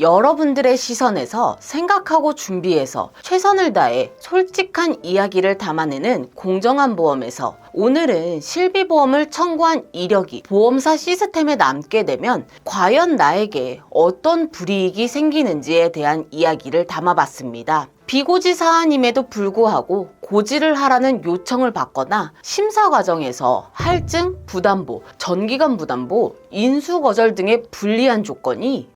여러분들의 시선에서 생각하고 준비해서 최선을 다해 솔직한 이야기를 담아내는 공정한 보험에서 오늘은 실비보험을 청구한 이력이 보험사 시스템에 남게 되면 과연 나에게 어떤 불이익이 생기는지에 대한 이야기를 담아봤습니다. 비고지 사안임에도 불구하고 고지를 하라는 요청을 받거나 심사 과정에서 할증, 부담보, 전기간 부담보, 인수 거절 등의 불리한 조건이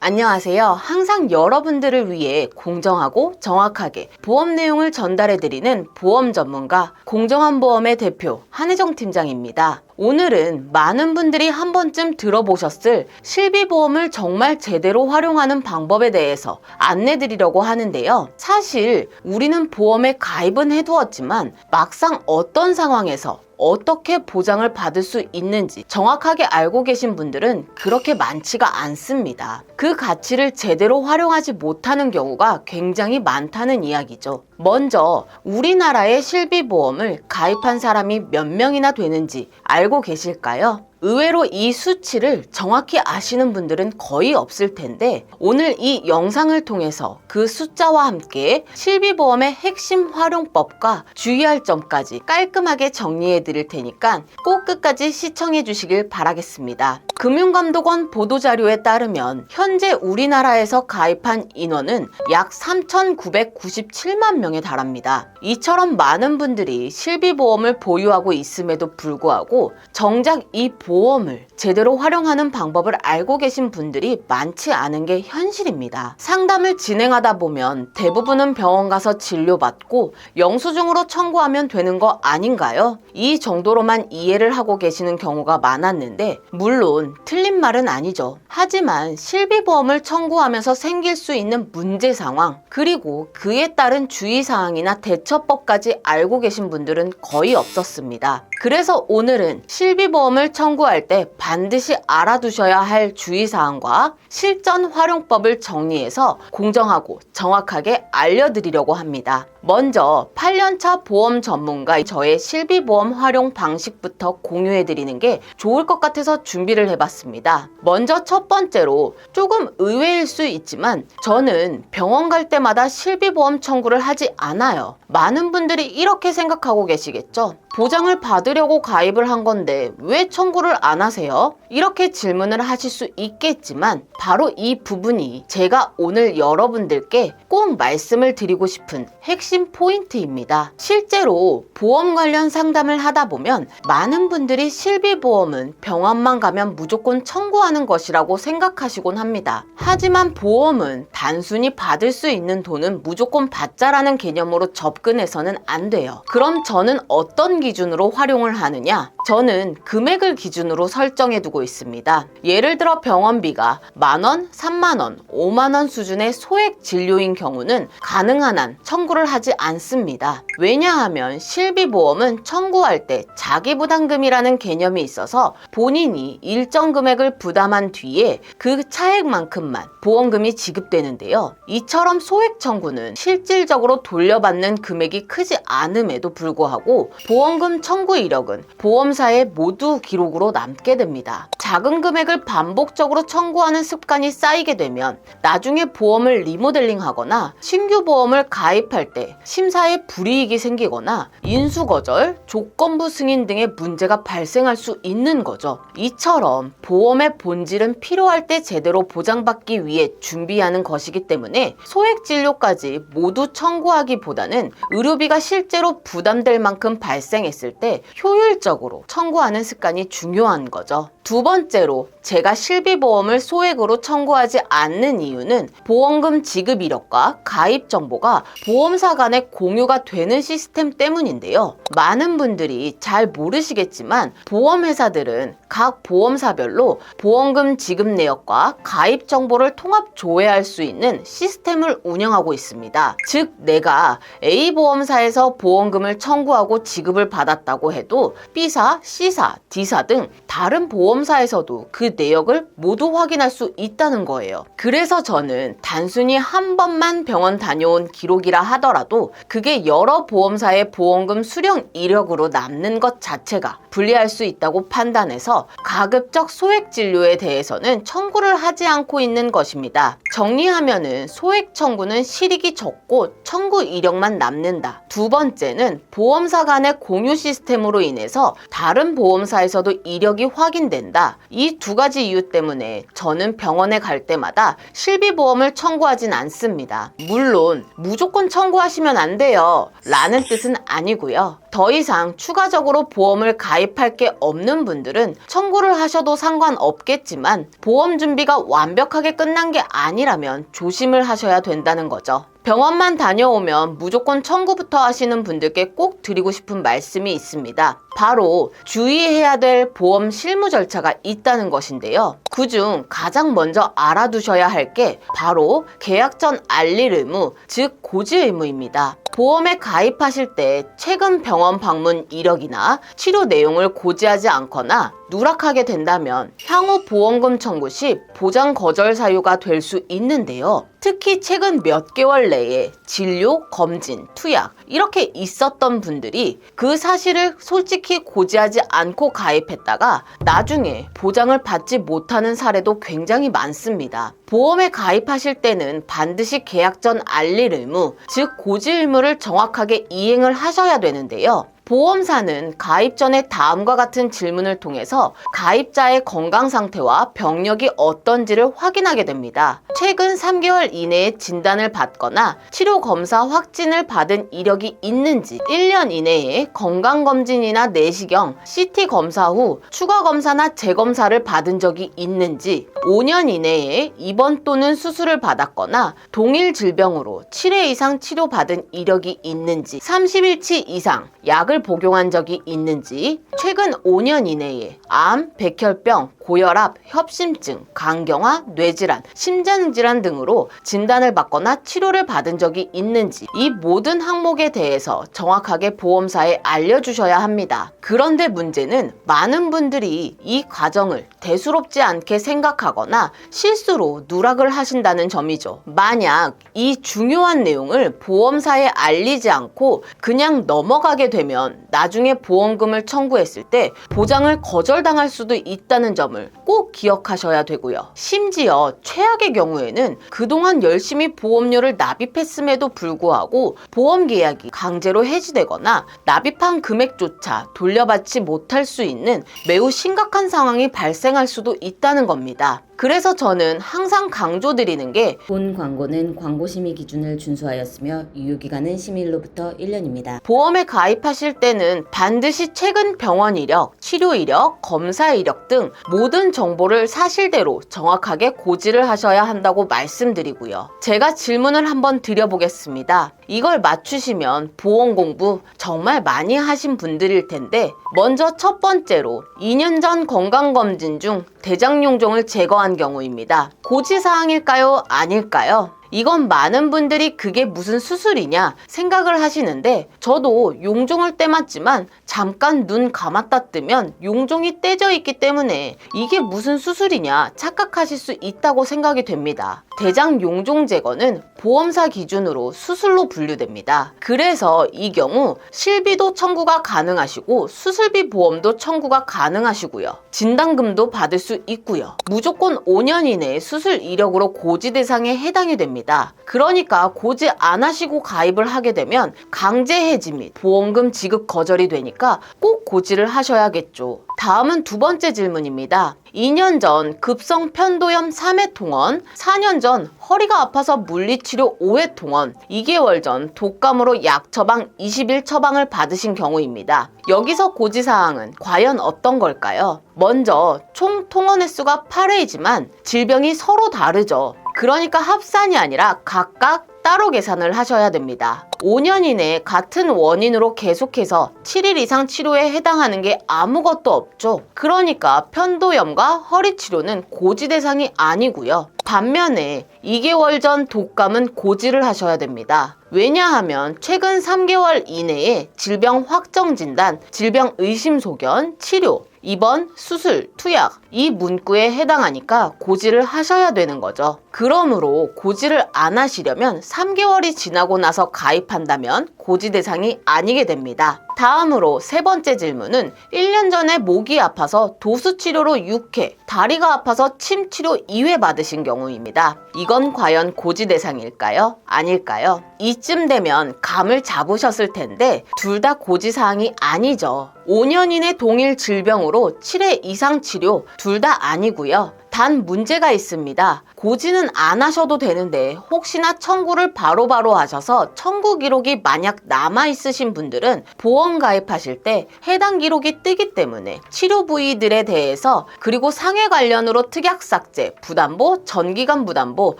안녕하세요. 항상 여러분들을 위해 공정하고 정확하게 보험 내용을 전달해드리는 보험 전문가 공정한 보험의 대표 한혜정 팀장입니다. 오늘은 많은 분들이 한 번쯤 들어보셨을 실비보험을 정말 제대로 활용하는 방법에 대해서 안내 드리려고 하는데요. 사실 우리는 보험에 가입은 해두었지만 막상 어떤 상황에서 어떻게 보장을 받을 수 있는지 정확하게 알고 계신 분들은 그렇게 많지가 않습니다. 그 가치를 제대로 활용하지 못하는 경우가 굉장히 많다는 이야기죠. 먼저 우리나라의 실비보험을 가입한 사람이 몇 명이나 되는지 알고 계실까요? 의외로 이 수치를 정확히 아시는 분들은 거의 없을 텐데 오늘 이 영상을 통해서 그 숫자와 함께 실비보험의 핵심 활용법과 주의할 점까지 깔끔하게 정리해 드릴 테니까 꼭 끝까지 시청해 주시길 바라겠습니다. 금융감독원 보도자료에 따르면 현재 우리나라에서 가입한 인원은 약 3,997만 명에 달합니다. 이처럼 많은 분들이 실비보험을 보유하고 있음에도 불구하고 정작 이 보험을 제대로 활용하는 방법을 알고 계신 분들이 많지 않은 게 현실입니다. 상담을 진행하다 보면 대부분은 병원 가서 진료받고 영수증으로 청구하면 되는 거 아닌가요? 이 정도로만 이해를 하고 계시는 경우가 많았는데 물론 틀린 말은 아니죠. 하지만 실비보험을 청구하면서 생길 수 있는 문제 상황 그리고 그에 따른 주의사항이나 대처법까지 알고 계신 분들은 거의 없었습니다. 그래서 오늘은 실비보험을 청구 할 때 반드시 알아두셔야 할 주의사항과 실전 활용법을 정리해서 공정하고 정확하게 알려드리려고 합니다. 먼저 8년차 보험 전문가 저의 실비보험 활용 방식부터 공유해드리는 게 좋을 것 같아서 준비를 해봤습니다. 먼저 첫 번째로 조금 의외일 수 있지만 저는 병원 갈 때마다 실비보험 청구를 하지 않아요. 많은 분들이 이렇게 생각하고 계시겠죠? 보장을 받으려고 가입을 한 건데 왜 청구를 안 하세요? 이렇게 질문을 하실 수 있겠지만 바로 이 부분이 제가 오늘 여러분들께 꼭 말씀을 드리고 싶은 핵심 포인트입니다. 실제로 보험 관련 상담을 하다 보면 많은 분들이 실비보험은 병원만 가면 무조건 청구하는 것이라고 생각하시곤 합니다. 하지만 보험은 단순히 받을 수 있는 돈은 무조건 받자라는 개념으로 접 근해서는 안 돼요. 그럼 저는 어떤 기준으로 활용을 하느냐? 저는 금액을 기준으로 설정해 두고 있습니다. 예를 들어 병원비가 만원, 3만원, 5만원 수준의 소액 진료인 경우는 가능한 한 청구를 하지 않습니다. 왜냐하면 실비보험은 청구할 때 자기부담금이라는 개념이 있어서 본인이 일정 금액을 부담한 뒤에 그 차액만큼만 보험금이 지급되는데요. 이처럼 소액 청구는 실질적으로 돌려받는 금액이 크지 않음에도 불구하고 보험금 청구 이력은 보험사에 모두 기록으로 남게 됩니다. 작은 금액을 반복적으로 청구하는 습관이 쌓이게 되면 나중에 보험을 리모델링 하거나 신규 보험을 가입할 때 심사에 불이익이 생기거나 인수거절, 조건부 승인 등의 문제가 발생할 수 있는 거죠. 이처럼 보험의 본질은 필요할 때 제대로 보장받기 위해 준비하는 것이기 때문에 소액 진료까지 모두 청구하기보다는 의료비가 실제로 부담될 만큼 발생했을 때 효율적으로 청구하는 습관이 중요한 거죠. 두 번째로 제가 실비보험을 소액으로 청구하지 않는 이유는 보험금 지급 이력과 가입 정보가 보험사 간에 공유가 되는 시스템 때문인데요. 많은 분들이 잘 모르시겠지만 보험회사들은 각 보험사별로 보험금 지급 내역과 가입 정보를 통합 조회할 수 있는 시스템을 운영하고 있습니다. 즉 내가 A A 보험사에서 보험금을 청구하고 지급을 받았다고 해도 B사, C사, D사 등 다른 보험사에서도 그 내역을 모두 확인할 수 있다는 거예요. 그래서 저는 단순히 한 번만 병원 다녀온 기록이라 하더라도 그게 여러 보험사의 보험금 수령 이력으로 남는 것 자체가 불리할 수 있다고 판단해서 가급적 소액 진료에 대해서는 청구를 하지 않고 있는 것입니다. 정리하면은 소액 청구는 실익이 적고 청구 이력만 남는 다. 두 번째는 보험사 간의 공유 시스템으로 인해서 다른 보험사에서도 이력이 확인된다. 이 두 가지 이유 때문에 저는 병원에 갈 때마다 실비보험을 청구하진 않습니다. 물론 무조건 청구하시면 안 돼요. 라는 뜻은 아니고요. 더 이상 추가적으로 보험을 가입할 게 없는 분들은 청구를 하셔도 상관없겠지만 보험 준비가 완벽하게 끝난 게 아니라면 조심을 하셔야 된다는 거죠. 병원만 다녀오면 무조건 청구부터 하시는 분들께 꼭 드리고 싶은 말씀이 있습니다. 바로 주의해야 될 보험 실무 절차가 있다는 것인데요. 그중 가장 먼저 알아두셔야 할 게 바로 계약 전 알릴 의무, 즉 고지 의무입니다. 보험에 가입하실 때 최근 병원 방문 이력이나 치료 내용을 고지하지 않거나 누락하게 된다면 향후 보험금 청구 시 보장 거절 사유가 될 수 있는데요. 특히 최근 몇 개월 내에 진료, 검진, 투약 이렇게 있었던 분들이 그 사실을 솔직히 고지하지 않고 가입했다가 나중에 보장을 받지 못하는 사례도 굉장히 많습니다. 보험에 가입하실 때는 반드시 계약 전 알릴 의무, 즉 고지 의무를 정확하게 이행을 하셔야 되는데요. 보험사는 가입 전에 다음과 같은 질문을 통해서 가입자의 건강 상태와 병력이 어떤지를 확인하게 됩니다. 최근 3개월 이내에 진단을 받거나 치료 검사 확진을 받은 이력이 있는지, 1년 이내에 건강검진이나 내시경, CT 검사 후 추가 검사나 재검사를 받은 적이 있는지, 5년 이내에 입원 또는 수술을 받았거나 동일 질병으로 7회 이상 치료받은 이력이 있는지, 30일치 이상 약을 복용한 적이 있는지, 최근 5년 이내에 암, 백혈병, 고혈압, 협심증, 간경화, 뇌질환, 심장질환 등으로 진단을 받거나 치료를 받은 적이 있는지 이 모든 항목에 대해서 정확하게 보험사에 알려주셔야 합니다. 그런데 문제는 많은 분들이 이 과정을 대수롭지 않게 생각하거나 실수로 누락을 하신다는 점이죠. 만약 이 중요한 내용을 보험사에 알리지 않고 그냥 넘어가게 되면 나중에 보험금을 청구했을 때 보장을 거절당할 수도 있다는 점을 꼭 기억하셔야 되고요. 심지어 최악의 경우에는 그동안 열심히 보험료를 납입했음에도 불구하고 보험 계약이 강제로 해지되거나 납입한 금액조차 돌려받지 못할 수 있는 매우 심각한 상황이 발생할 수도 있다는 겁니다. 그래서 저는 항상 강조드리는 게 본 광고는 광고심의 기준을 준수하였으며 유효기간은 심의일로부터 1년입니다. 보험에 가입하실 때는 반드시 최근 병원 이력, 치료 이력, 검사 이력 등 모든 정보를 사실대로 정확하게 고지를 하셔야 한다고 말씀드리고요. 제가 질문을 한번 드려보겠습니다. 이걸 맞추시면 보험 공부 정말 많이 하신 분들일 텐데 먼저 첫 번째로 2년 전 건강검진 중 대장용종을 제거한 경우입니다. 고지사항일까요? 아닐까요? 이건 많은 분들이 그게 무슨 수술이냐 생각을 하시는데 저도 용종을 떼맞지만 잠깐 눈 감았다 뜨면 용종이 떼져 있기 때문에 이게 무슨 수술이냐 착각하실 수 있다고 생각이 됩니다. 대장 용종 제거는 보험사 기준으로 수술로 분류됩니다. 그래서 이 경우 실비도 청구가 가능하시고 수술비 보험도 청구가 가능하시고요. 진단금도 받을 수 있고요. 무조건 5년 이내에 수술 이력으로 고지 대상에 해당이 됩 니다. 그러니까 고지 안 하시고 가입을 하게 되면 강제 해지 및 보험금 지급 거절이 되니까 꼭 고지를 하셔야겠죠. 다음은 두 번째 질문입니다. 2년 전 급성 편도염 3회 통원, 4년 전 허리가 아파서 물리치료 5회 통원, 2개월 전 독감으로 약 처방 20일 처방을 받으신 경우입니다. 여기서 고지사항은 과연 어떤 걸까요? 먼저 총 통원 횟수가 8회이지만 질병이 서로 다르죠. 그러니까 합산이 아니라 각각 따로 계산을 하셔야 됩니다. 5년 이내 같은 원인으로 계속해서 7일 이상 치료에 해당하는 게 아무것도 없죠. 그러니까 편도염과 허리 치료는 고지 대상이 아니고요. 반면에 2개월 전 독감은 고지를 하셔야 됩니다. 왜냐하면 최근 3개월 이내에 질병 확정 진단, 질병 의심 소견, 치료, 입원, 수술, 투약 이 문구에 해당하니까 고지를 하셔야 되는 거죠. 그러므로 고지를 안 하시려면 3개월이 지나고 나서 가입한다면 고지 대상이 아니게 됩니다. 다음으로 세 번째 질문은 1년 전에 목이 아파서 도수 치료로 6회, 다리가 아파서 침 치료 2회 받으신 경우입니다. 이건 과연 고지 대상일까요? 아닐까요? 이쯤 되면 감을 잡으셨을 텐데 둘 다 고지 사항이 아니죠. 5년 이내 동일 질병으로 7회 이상 치료 둘 다 아니고요. 단 문제가 있습니다. 고지는 안 하셔도 되는데 혹시나 청구를 바로 바로 하셔서 청구 기록이 만약 남아 있으신 분들은 보험 가입하실 때 해당 기록이 뜨기 때문에 치료 부위들에 대해서 그리고 상해 관련으로 특약 삭제, 부담보, 전기간 부담보,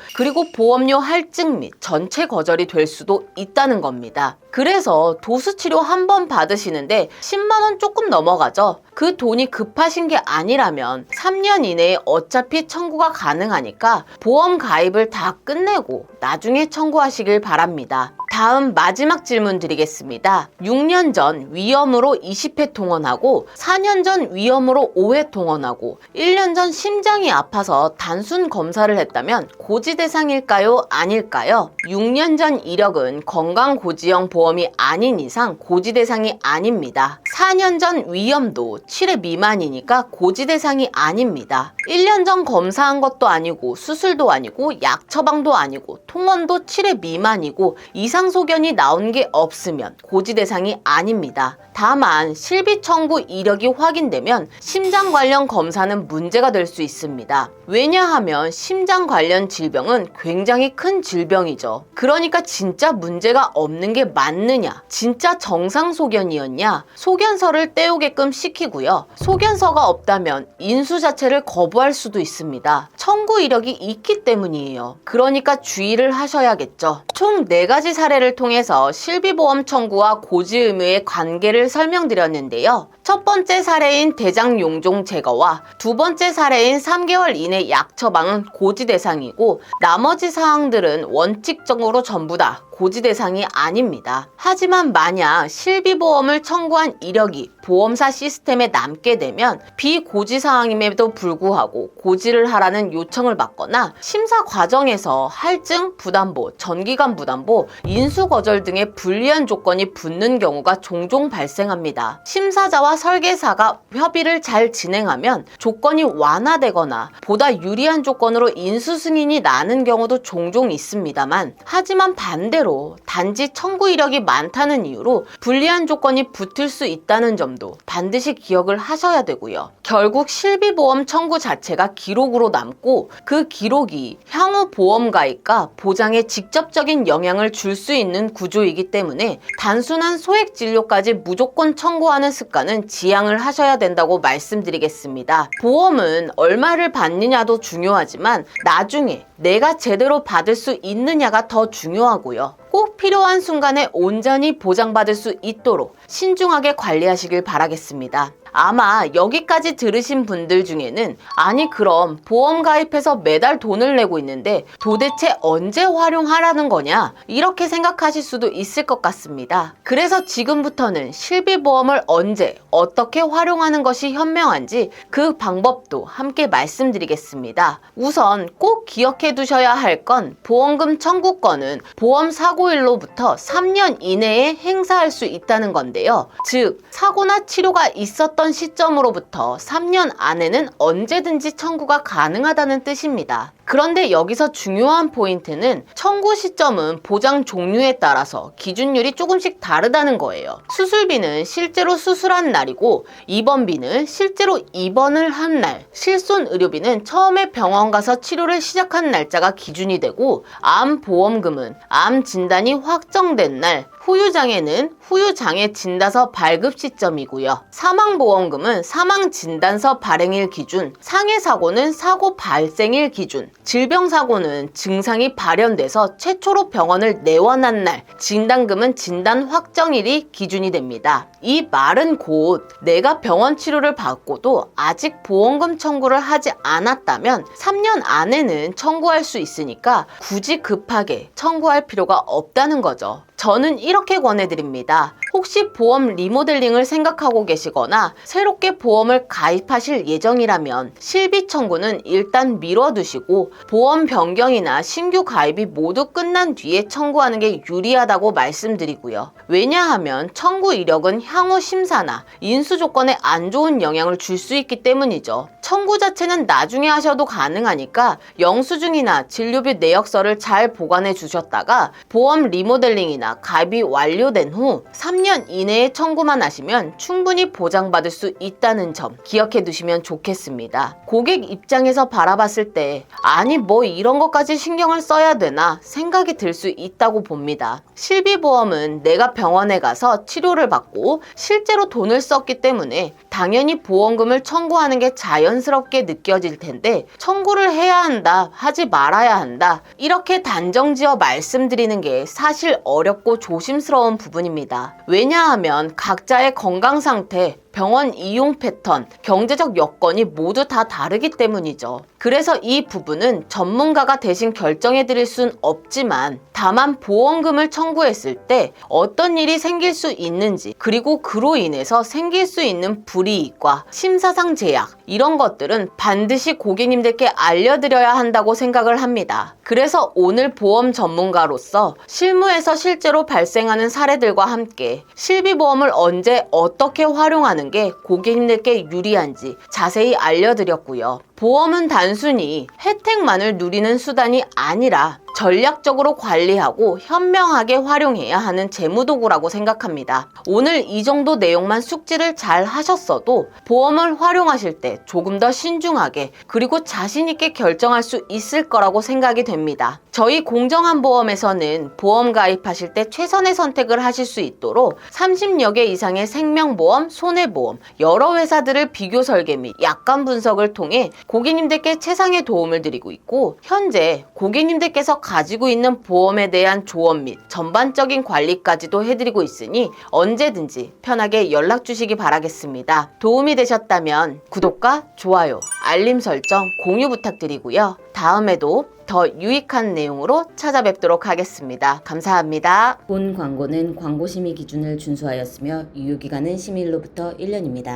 그리고 보험료 할증 및 전체 거절이 될 수도 있다는 겁니다. 그래서 도수 치료 한 번 받으시는데 10만 원 조금 넘어가죠. 그 돈이 급하신 게 아니라면 3년 이내에 어차피 청구가 가능하니까 보험 가입을 다 끝내고 나중에 청구하시길 바랍니다. 다음 마지막 질문 드리겠습니다. 6년 전 위험으로 20회 통원하고 4년 전 위험으로 5회 통원하고 1년 전 심장이 아파서 단순 검사를 했다면 고지 대상일까요? 아닐까요? 6년 전 이력은 건강 고지형 보험이 아닌 이상 고지 대상이 아닙니다. 4년 전 위험도 7회 미만이니까 고지 대상이 아닙니다. 1년 전 검사한 것도 아니고 수술도 아니고 약 처방도 아니고 통원도 7회 미만이고 이상 소견이 나온 게 없으면 고지 대상이 아닙니다. 다만 실비 청구 이력이 확인되면 심장 관련 검사는 문제가 될 수 있습니다. 왜냐하면 심장 관련 질병은 굉장히 큰 질병이죠. 그러니까 진짜 문제가 없는 게 맞느냐? 진짜 정상 소견이었냐? 소견서를 떼오게끔 시키고요. 소견서가 없다면 인수 자체를 거부할 수도 있습니다. 청구 이력이 있기 때문이에요. 그러니까 주의를 하셔야겠죠. 총 4가지 사례를 통해서 실비보험 청구와 고지 의무의 관계를 설명드렸는데요. 첫 번째 사례인 대장 용종 제거와 두 번째 사례인 3개월 이내 약 처방은 고지 대상이고 나머지 사항들은 원칙적으로 전부 다 고지 대상이 아닙니다. 하지만 만약 실비보험을 청구한 이력이 보험사 시스템에 남게 되면 비고지 사항임에도 불구하고 고지를 하라는 요청을 받거나 심사 과정에서 할증, 부담보, 전기간 부담보, 인수 거절 등의 불리한 조건이 붙는 경우가 종종 발생합니다. 심사자와 설계사가 협의를 잘 진행하면 조건이 완화되거나 보다 유리한 조건으로 인수 승인이 나는 경우도 종종 있습니다만 하지만 반대로 단지 청구 이력이 많다는 이유로 불리한 조건이 붙을 수 있다는 점도 반드시 기억을 하셔야 되고요. 결국 실비보험 청구 자체가 기록으로 남고 그 기록이 향후 보험 가입과 보장에 직접적인 영향을 줄 수 있는 구조이기 때문에 단순한 소액 진료까지 무조건 청구하는 습관은 지양을 하셔야 된다고 말씀드리겠습니다. 보험은 얼마를 받느냐도 중요하지만 나중에 내가 제대로 받을 수 있느냐가 더 중요하고요. 꼭 필요한 순간에 온전히 보장받을 수 있도록 신중하게 관리하시길 바라겠습니다. 아마 여기까지 들으신 분들 중에는 아니 그럼 보험 가입해서 매달 돈을 내고 있는데 도대체 언제 활용하라는 거냐 이렇게 생각하실 수도 있을 것 같습니다. 그래서 지금부터는 실비보험을 언제 어떻게 활용하는 것이 현명한지 그 방법도 함께 말씀드리겠습니다. 우선 꼭 기억해 두셔야 할 건 보험금 청구권은 보험 사고일로 부터 3년 이내에 행사할 수 있다는 건데요. 즉 사고나 치료가 있었던 시점으로부터 3년 안에는 언제든지 청구가 가능하다는 뜻입니다. 그런데 여기서 중요한 포인트는 청구 시점은 보장 종류에 따라서 기준율이 조금씩 다르다는 거예요. 수술비는 실제로 수술한 날이고 입원비는 실제로 입원을 한 날, 실손 의료비는 처음에 병원 가서 치료를 시작한 날짜가 기준이 되고 암 보험금은 암 진단이 확정된 날, 후유장애는 후유장애 진단서 발급 시점이고요. 사망보험금은 사망진단서 발행일 기준, 상해사고는 사고 발생일 기준, 질병사고는 증상이 발현돼서 최초로 병원을 내원한 날, 진단금은 진단 확정일이 기준이 됩니다. 이 말은 곧 내가 병원 치료를 받고도 아직 보험금 청구를 하지 않았다면 3년 안에는 청구할 수 있으니까 굳이 급하게 청구할 필요가 없다는 거죠. 저는 이렇게 권해드립니다. 혹시 보험 리모델링을 생각하고 계시거나 새롭게 보험을 가입하실 예정이라면 실비 청구는 일단 미뤄두시고 보험 변경이나 신규 가입이 모두 끝난 뒤에 청구하는 게 유리하다고 말씀드리고요. 왜냐하면 청구 이력은 향후 심사나 인수 조건에 안 좋은 영향을 줄 수 있기 때문이죠. 청구 자체는 나중에 하셔도 가능하니까 영수증이나 진료비 내역서를 잘 보관해 주셨다가 보험 리모델링이나 가입이 완료된 후 3년 이내에 청구만 하시면 충분히 보장받을 수 있다는 점 기억해 두시면 좋겠습니다. 고객 입장에서 바라봤을 때 아니 뭐 이런 것까지 신경을 써야 되나 생각이 들 수 있다고 봅니다. 실비보험은 내가 병원에 가서 치료를 받고 실제로 돈을 썼기 때문에 당연히 보험금을 청구하는 게 자연스럽게 느껴질 텐데 청구를 해야 한다 하지 말아야 한다 이렇게 단정지어 말씀드리는 게 사실 어렵 고 조심스러운 부분입니다. 왜냐하면 각자의 건강 상태, 병원 이용 패턴, 경제적 여건이 모두 다 다르기 때문이죠. 그래서 이 부분은 전문가가 대신 결정해 드릴 순 없지만 다만 보험금을 청구했을 때 어떤 일이 생길 수 있는지 그리고 그로 인해서 생길 수 있는 불이익과 심사상 제약 이런 것들은 반드시 고객님들께 알려드려야 한다고 생각을 합니다. 그래서 오늘 보험 전문가로서 실무에서 실제로 발생하는 사례들과 함께 실비보험을 언제 어떻게 활용하 는 게 고객님들께 유리한지 자세히 알려드렸고요. 보험은 단순히 혜택만을 누리는 수단이 아니라 전략적으로 관리하고 현명하게 활용해야 하는 재무도구라고 생각합니다. 오늘 이 정도 내용만 숙지를 잘 하셨어도 보험을 활용하실 때 조금 더 신중하게 그리고 자신있게 결정할 수 있을 거라고 생각이 됩니다. 저희 공정한 보험에서는 보험 가입하실 때 최선의 선택을 하실 수 있도록 30여 개 이상의 생명보험, 손해보험, 여러 회사들을 비교 설계 및 약관 분석을 통해 고객님들께 최상의 도움을 드리고 있고 현재 고객님들께서 가지고 있는 보험에 대한 조언 및 전반적인 관리까지도 해드리고 있으니 언제든지 편하게 연락 주시기 바라겠습니다. 도움이 되셨다면 구독과 좋아요, 알림 설정, 공유 부탁드리고요. 다음에도 더 유익한 내용으로 찾아뵙도록 하겠습니다. 감사합니다. 본 광고는 광고 심의 기준을 준수하였으며 유효기간은 심의일로부터 1년입니다.